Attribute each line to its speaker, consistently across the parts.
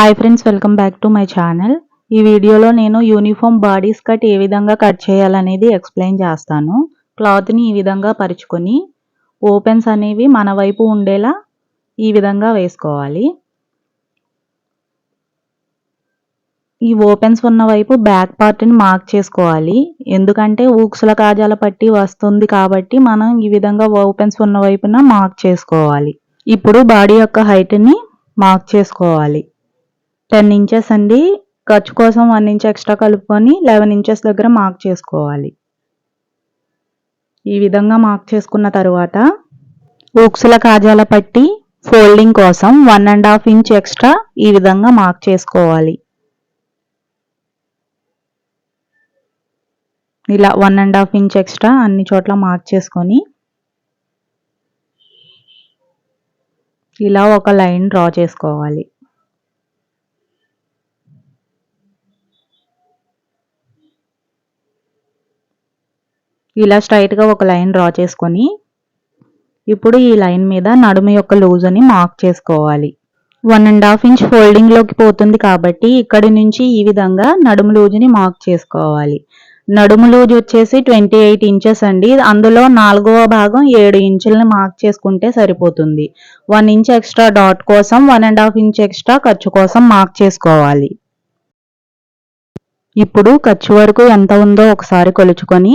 Speaker 1: Hi friends welcome back to my channel ఈ వీడియోలో నేను యూనిఫామ్ బాడీ స్కర్ట్ ఏ విధంగా కట్ చేయాలనేది ఎక్స్ప్లెయిన్ చేస్తాను. క్లాత్ని ఈ విధంగా పరుచుకొని ఓపెన్స్ అనేవి మన వైపు ఉండేలా ఈ విధంగా వేసుకోవాలి. ఈ ఓపెన్స్ ఉన్న వైపు బ్యాక్ పార్ట్ని మార్క్ చేసుకోవాలి. ఎందుకంటే ఊక్సుల కాజాల పట్టి వస్తుంది కాబట్టి మనం ఈ విధంగా ఓపెన్స్ ఉన్న వైపున మార్క్ చేసుకోవాలి. ఇప్పుడు బాడీ యొక్క హైట్ని మార్క్ చేసుకోవాలి. టెన్ ఇంచెస్ అండి. ఖర్చు కోసం వన్ ఇంచ్ ఎక్స్ట్రా కలుపుకొని లెవెన్ ఇంచెస్ దగ్గర మార్క్ చేసుకోవాలి. ఈ విధంగా మార్క్ చేసుకున్న తర్వాత ఉక్సుల కాజాల పట్టి ఫోల్డింగ్ కోసం one and half inch extra ఈ విధంగా మార్క్ చేసుకోవాలి. ఇలా one and half inch extra అన్ని చోట్ల మార్క్ చేసుకొని ఇలా ఒక లైన్ డ్రా చేసుకోవాలి. ఇలా స్ట్రైట్గా ఒక లైన్ డ్రా చేసుకొని ఇప్పుడు ఈ లైన్ మీద నడుము యొక్క లూజుని మార్క్ చేసుకోవాలి. వన్ అండ్ హాఫ్ ఇంచ్ ఫోల్డింగ్లోకి పోతుంది కాబట్టి ఇక్కడి నుంచి ఈ విధంగా నడుము లూజ్ని మార్క్ చేసుకోవాలి. నడుము లూజ్ వచ్చేసి ట్వంటీ ఎయిట్ ఇంచెస్ అండి. అందులో నాలుగవ భాగం ఏడు ఇంచులని మార్క్ చేసుకుంటే సరిపోతుంది. వన్ ఇంచ్ ఎక్స్ట్రా డాట్ కోసం one and half inch extra ఖర్చు కోసం మార్క్ చేసుకోవాలి. ఇప్పుడు ఖర్చు వరకు ఎంత ఉందో ఒకసారి కొలుచుకొని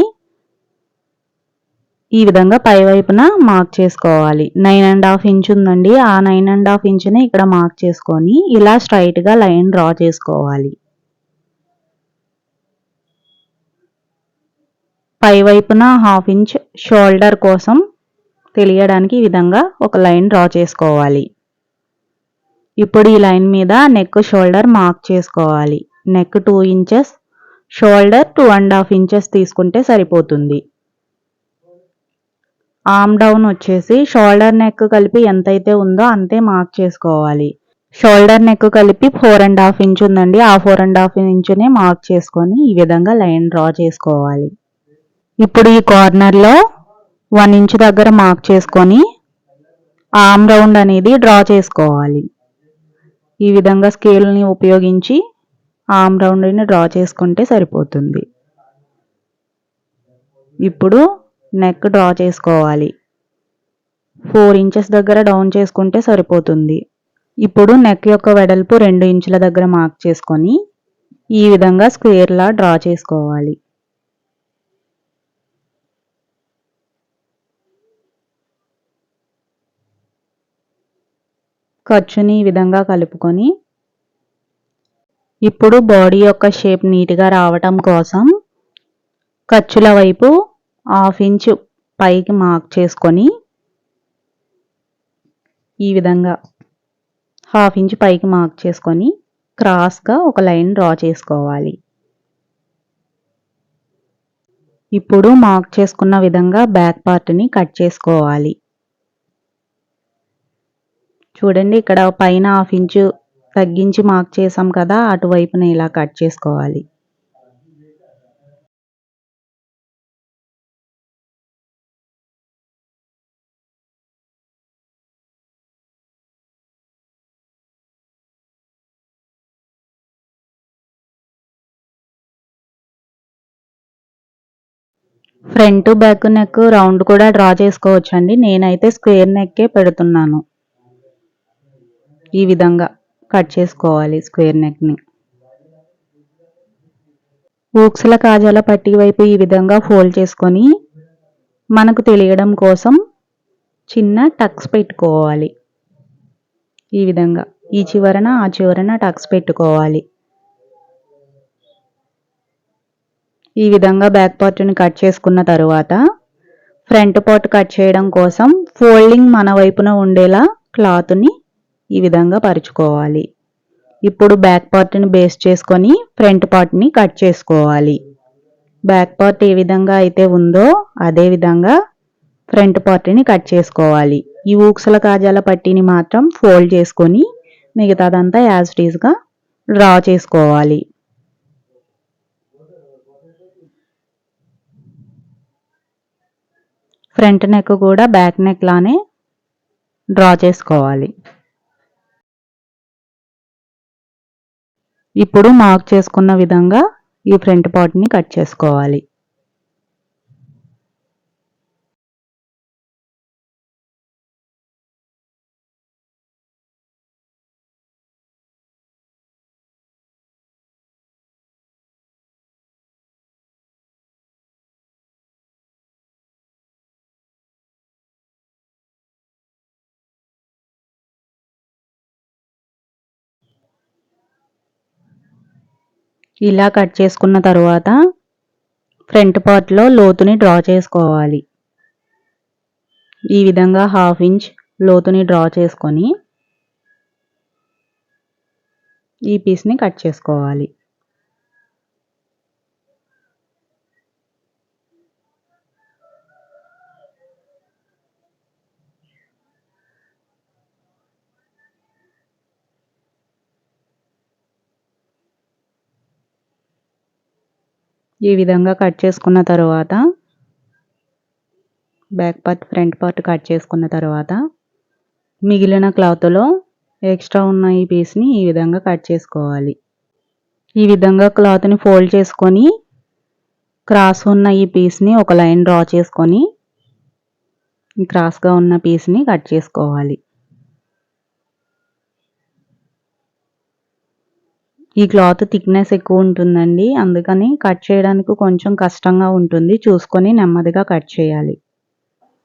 Speaker 1: ఈ విధంగా పై వైపున మార్క్ చేసుకోవాలి. నైన్ అండ్ హాఫ్ ఇంచ్ ఉందండి. ఆ నైన్ అండ్ హాఫ్ ఇంచుని ఇక్కడ మార్క్ చేసుకొని ఇలా స్ట్రైట్గా లైన్ డ్రా చేసుకోవాలి. పై వైపున హాఫ్ ఇంచ్ షోల్డర్ కోసం తెలియడానికి ఈ విధంగా ఒక లైన్ డ్రా చేసుకోవాలి. ఇప్పుడు ఈ లైన్ మీద నెక్ షోల్డర్ మార్క్ చేసుకోవాలి. Neck two inches shoulder two and half inches తీసుకుంటే సరిపోతుంది. ఆమ్ డౌన్ వచ్చేసి షోల్డర్ నెక్ కలిపి ఎంతైతే ఉందో అంతే మార్క్ చేసుకోవాలి. షోల్డర్ నెక్ కలిపి ఫోర్ అండ్ హాఫ్ ఇంచ్ ఉందండి. ఆ ఫోర్ అండ్ హాఫ్ ఇంచునే మార్క్ చేసుకొని ఈ విధంగా లైన్ డ్రా చేసుకోవాలి. ఇప్పుడు ఈ కార్నర్లో వన్ ఇంచ్ దగ్గర మార్క్ చేసుకొని ఆమ్ రౌండ్ అనేది డ్రా చేసుకోవాలి. ఈ విధంగా స్కేల్ని ఉపయోగించి ఆమ్ రౌండ్ని డ్రా చేసుకుంటే సరిపోతుంది. ఇప్పుడు నెక్ డ్రా చేసుకోవాలి. ఫోర్ ఇంచెస్ దగ్గర డౌన్ చేసుకుంటే సరిపోతుంది. ఇప్పుడు నెక్ యొక్క వెడల్పు రెండు ఇంచుల దగ్గర మార్క్ చేసుకొని ఈ విధంగా స్క్వేర్లా డ్రా చేసుకోవాలి. ఖర్చుని ఈ విధంగా కలుపుకొని ఇప్పుడు బాడీ యొక్క షేప్ నీట్గా రావటం కోసం ఖర్చుల వైపు హాఫ్ ఇంచ్ పైకి మార్క్ చేసుకొని ఈ విధంగా హాఫ్ ఇంచ్ పైకి మార్క్ చేసుకొని క్రాస్గా ఒక లైన్ డ్రా చేసుకోవాలి. ఇప్పుడు మార్క్ చేసుకున్న విధంగా బ్యాక్ పార్ట్ని కట్ చేసుకోవాలి. చూడండి ఇక్కడ పైన హాఫ్ ఇంచు తగ్గించి మార్క్ చేసాం కదా అటువైపున ఇలా కట్ చేసుకోవాలి. ఫ్రంట్ బ్యాక్ నెక్ రౌండ్ కూడా డ్రా చేసుకోవచ్చు అండి నేనైతే స్క్వేర్ నెక్కే పెడుతున్నాను. ఈ విధంగా కట్ చేసుకోవాలి స్క్వేర్ నెక్ని. ఊక్సల కాజాల పట్టి వైపు ఈ విధంగా ఫోల్డ్ చేసుకొని మనకు తెలియడం కోసం చిన్న టక్స్ పెట్టుకోవాలి. ఈ విధంగా ఈ చివరన ఆ చివరన టక్స్ పెట్టుకోవాలి. ఈ విధంగా బ్యాక్ పార్ట్ని కట్ చేసుకున్న తరువాత ఫ్రంట్ పార్ట్ కట్ చేయడం కోసం ఫోల్డింగ్ మన వైపున ఉండేలా క్లాత్ని ఈ విధంగా పరుచుకోవాలి. ఇప్పుడు బ్యాక్ పార్ట్ని బేస్ చేసుకొని ఫ్రంట్ పార్ట్ని కట్ చేసుకోవాలి. బ్యాక్ పార్ట్ ఏ విధంగా అయితే ఉందో అదే విధంగా ఫ్రంట్ పార్ట్ని కట్ చేసుకోవాలి. ఈ ఊక్సల కాజాల పట్టీని మాత్రం ఫోల్డ్ చేసుకొని మిగతాదంతా యాజ్ టీజ్గా డ్రా చేసుకోవాలి. ఫ్రంట్ నెక్ కూడా బ్యాక్ నెక్ లానే డ్రా చేసుకోవాలి. ఇప్పుడు మార్క్ చేసుకున్న విధంగా ఈ ఫ్రంట్ పార్ట్ని కట్ చేసుకోవాలి. ఇలా కట్ చేసుకున్న తర్వాత ఫ్రంట్ పార్ట్లో లోతుని డ్రా చేసుకోవాలి. ఈ విధంగా హాఫ్ ఇంచ్ లోతుని డ్రా చేసుకొని ఈ పీస్ని కట్ చేసుకోవాలి. ఈ విధంగా కట్ చేసుకున్న తర్వాత back part front part cut చేసుకున్న తర్వాత మిగిలిన క్లాత్లో ఎక్స్ట్రా ఉన్న ఈ పీస్ని ఈ విధంగా కట్ చేసుకోవాలి. ఈ విధంగా క్లాత్ని ఫోల్డ్ చేసుకొని క్రాస్ ఉన్న ఈ పీస్ని ఒక లైన్ డ్రా చేసుకొని క్రాస్గా ఉన్న పీస్ని కట్ చేసుకోవాలి. ఈ క్లాత్ థిక్నెస్ ఎక్కువ ఉంటుందండి. అందుకని కట్ చేయడానికి కొంచెం కష్టంగా ఉంటుంది. చూసుకొని నెమ్మదిగా కట్ చేయాలి.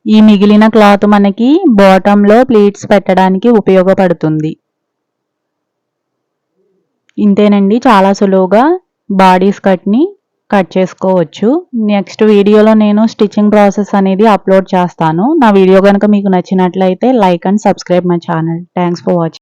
Speaker 1: ఈ మిగిలిన క్లాత్ మనకి బాటంలో ప్లీట్స్ పెట్టడానికి ఉపయోగపడుతుంది. ఇంతేనండి. చాలా సులువుగా బాడీస్ కట్ని కట్ చేసుకోవచ్చు. నెక్స్ట్ వీడియోలో నేను స్టిచ్చింగ్ ప్రాసెస్ అనేది అప్లోడ్ చేస్తాను. నా వీడియో కనుక మీకు నచ్చినట్లయితే like and subscribe my channel thanks for watching